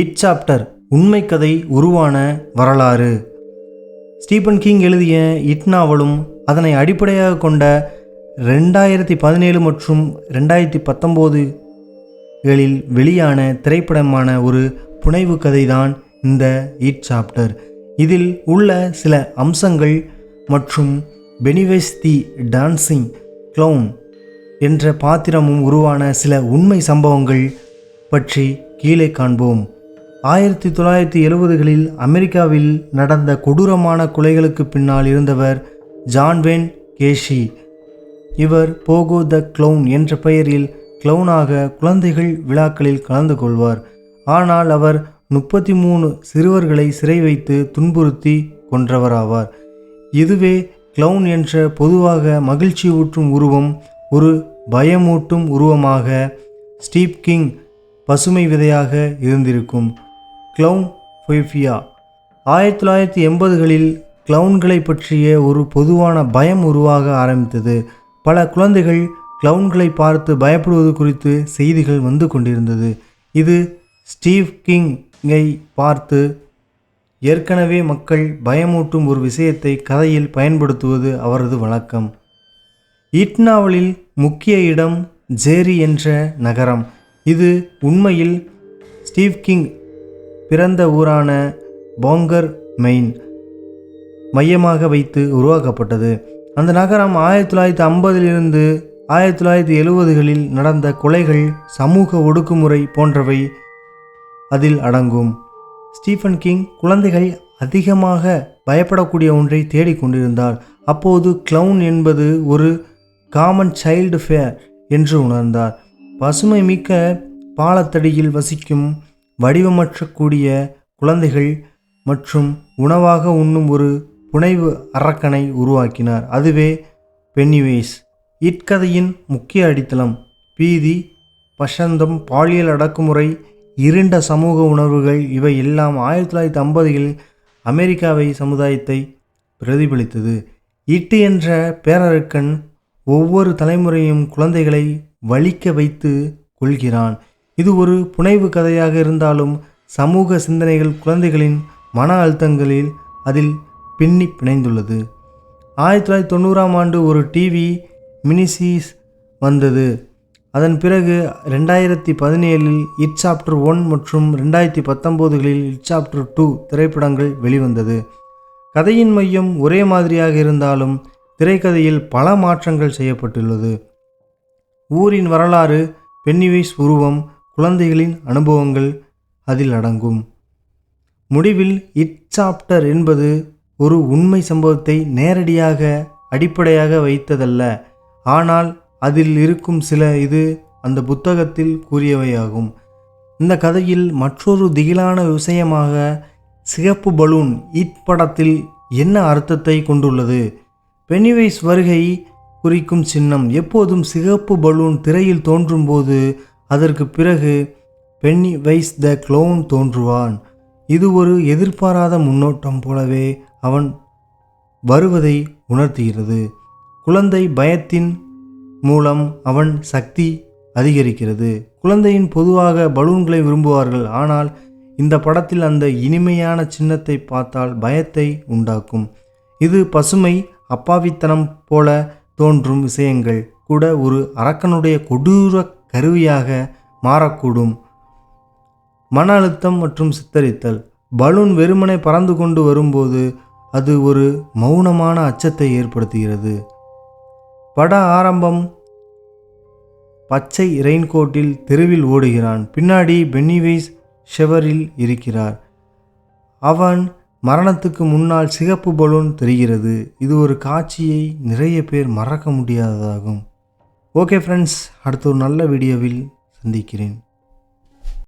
It chapter உண்மை கதை உருவான வரலாறு. ஸ்டீபன் கிங் எழுதிய இட் நாவலும் அதனை அடிப்படையாக கொண்ட ரெண்டாயிரத்தி பதினேழு மற்றும் ரெண்டாயிரத்தி பத்தொம்போதுகளில் வெளியான திரைப்படமான ஒரு புனைவு கதைதான் இந்த இட் சாப்டர். இதில் உள்ள சில அம்சங்கள் மற்றும் பெனிவேஸ் தி டான்சிங் க்ளவுன் என்ற பாத்திரமும் உருவான சில உண்மை சம்பவங்கள் பற்றி கீழே காண்போம். ஆயிரத்தி தொள்ளாயிரத்தி எழுபதுகளில் அமெரிக்காவில் நடந்த கொடூரமான கொலைகளுக்கு பின்னால் இருந்தவர் ஜான்வென் கேஷி. இவர் போகோ த க்ளவுன் என்ற பெயரில் க்ளவுனாக குழந்தைகள் விழாக்களில் கலந்து கொள்வார். ஆனால் அவர் முப்பத்தி மூணு சிறுவர்களை சிறை வைத்து துன்புறுத்தி கொன்றவராவார். இதுவே க்ளவுன் என்ற பொதுவாக மகிழ்ச்சி ஊற்றும் உருவம் ஒரு பயமூட்டும் உருவமாக ஸ்டீப் கிங் பசுமை விதையாக இருந்திருக்கும். க்ளவுன் ஃபொய்ஃபியா ஆயிரத்தி தொள்ளாயிரத்தி எண்பதுகளில் கிளவுன்களை பற்றிய ஒரு பொதுவான பயம் உருவாக ஆரம்பித்தது. பல குழந்தைகள் க்ளவுன்களை பார்த்து பயப்படுவது குறித்து செய்திகள் வந்து கொண்டிருந்தது. இது ஸ்டீவ் கிங்கை பார்த்து ஏற்கனவே மக்கள் பயமூட்டும் ஒரு விஷயத்தை கதையில் பயன்படுத்துவது அவரது வழக்கம். இட்னாவலில் முக்கிய இடம் ஜேரி என்ற நகரம். இது உண்மையில் ஸ்டீவ் கிங் பிறந்த ஊரான போங்கர் மெயின் மையமாக வைத்து உருவாக்கப்பட்டது. அந்த நகரம் ஆயிரத்தி தொள்ளாயிரத்தி ஐம்பதிலிருந்து ஆயிரத்தி தொள்ளாயிரத்தி எழுபதுகளில் நடந்த கொலைகள் சமூக ஒடுக்குமுறை போன்றவை அதில் அடங்கும். ஸ்டீஃபன் கிங் குழந்தைகள் அதிகமாக பயப்படக்கூடிய ஒன்றை தேடிக்கொண்டிருந்தார் அப்போது கிளவுன் என்பது ஒரு காமன் சைல்டு ஃபேர் என்று உணர்ந்தார். பசுமை மிக்க பாலத்தடியில் வசிக்கும் வடிவமற்றக்கூடிய குழந்தைகள் மற்றும் உணவாக உண்ணும் ஒரு புனைவு அரக்கனை உருவாக்கினார். அதுவே பென்னிவேஸ் இட்கதையின் முக்கிய அடித்தளம் பீதி பசந்தம் பாலியல் அடக்குமுறை இருண்ட சமூக உணர்வுகள் இவை எல்லாம் ஆயிரத்தி தொள்ளாயிரத்தி ஐம்பதுகளில் அமெரிக்காவை சமுதாயத்தை பிரதிபலித்தது. இட்டு என்ற பேரரக்கன் ஒவ்வொரு தலைமுறையும் குழந்தைகளை வலிக்க வைத்து கொள்கிறான். இது ஒரு புனைவு கதையாக இருந்தாலும் சமூக சிந்தனைகள் குழந்தைகளின் மன அழுத்தங்களில் அதில் பின்னி பிணைந்துள்ளது. ஆயிரத்தி தொள்ளாயிரத்தி தொண்ணூறாம் ஆண்டு ஒரு டிவி மினிசீஸ் வந்தது. அதன் பிறகு ரெண்டாயிரத்தி பதினேழில் இட் சாப்டர் ஒன் மற்றும் ரெண்டாயிரத்தி பத்தொம்போதுகளில் இட் சாப்டர் டூ திரைப்படங்கள் வெளிவந்தது. கதையின் மையம் ஒரே மாதிரியாக இருந்தாலும் திரைக்கதையில் பல மாற்றங்கள் செய்யப்பட்டுள்ளது. ஊரின் வரலாறு பென்னிவைஸ் உருவம் குழந்தைகளின் அனுபவங்கள் அதில் அடங்கும். முடிவில் இட் சாப்டர் என்பது ஒரு உண்மை சம்பவத்தை நேரடியாக அடிப்படையாக வைத்ததல்ல. ஆனால் அதில் இருக்கும் சில இது அந்த புத்தகத்தில் கூறியவையாகும். இந்த கதையில் மற்றொரு திகிலான விஷயமாக சிகப்பு பலூன் இட் படத்தில் என்ன அர்த்தத்தை கொண்டுள்ளது? பெனிவைஸ் வருகை குறிக்கும் சின்னம் எப்போதும் சிகப்பு பலூன் திரையில் தோன்றும்போது அதற்கு பிறகு பென்னி வைஸ் த க்ளோன் தோன்றுவான். இது ஒரு எதிர்பாராத முன்னோட்டம் போலவே அவன் வருவதை உணர்த்துகிறது. குழந்தை பயத்தின் மூலம் அவன் சக்தி அதிகரிக்கிறது. குழந்தையின் பொதுவாக பலூன்களை விரும்புவார்கள். ஆனால் இந்த படத்தில் அந்த இனிமையான சின்னத்தை பார்த்தால் பயத்தை உண்டாக்கும். இது பசுமை அப்பாவித்தனம் போல தோன்றும் விஷயங்கள். கூட ஒரு அரக்கனுடைய கொடூர கருவியாக மாறக்கூடும். மன அழுத்தம் மற்றும் சித்தரித்தல். பலூன் வெறுமனை பறந்து கொண்டு வரும்போது அது ஒரு மௌனமான அச்சத்தை ஏற்படுத்துகிறது. பட ஆரம்பம். பச்சை ரெயின்கோட்டில் தெருவில் ஓடுகிறான். பின்னாடி பென்னிவைஸ் ஷெவரில் இருக்கிறார். அவன் மரணத்துக்கு முன்னால் சிகப்பு பலூன் தெரிகிறது. இது ஒரு காட்சியை நிறைய பேர் மறக்க முடியாததாகும். ஓகே ஃப்ரெண்ட்ஸ் அடுத்த ஒரு நல்ல வீடியோவில் சந்திக்கிறேன்.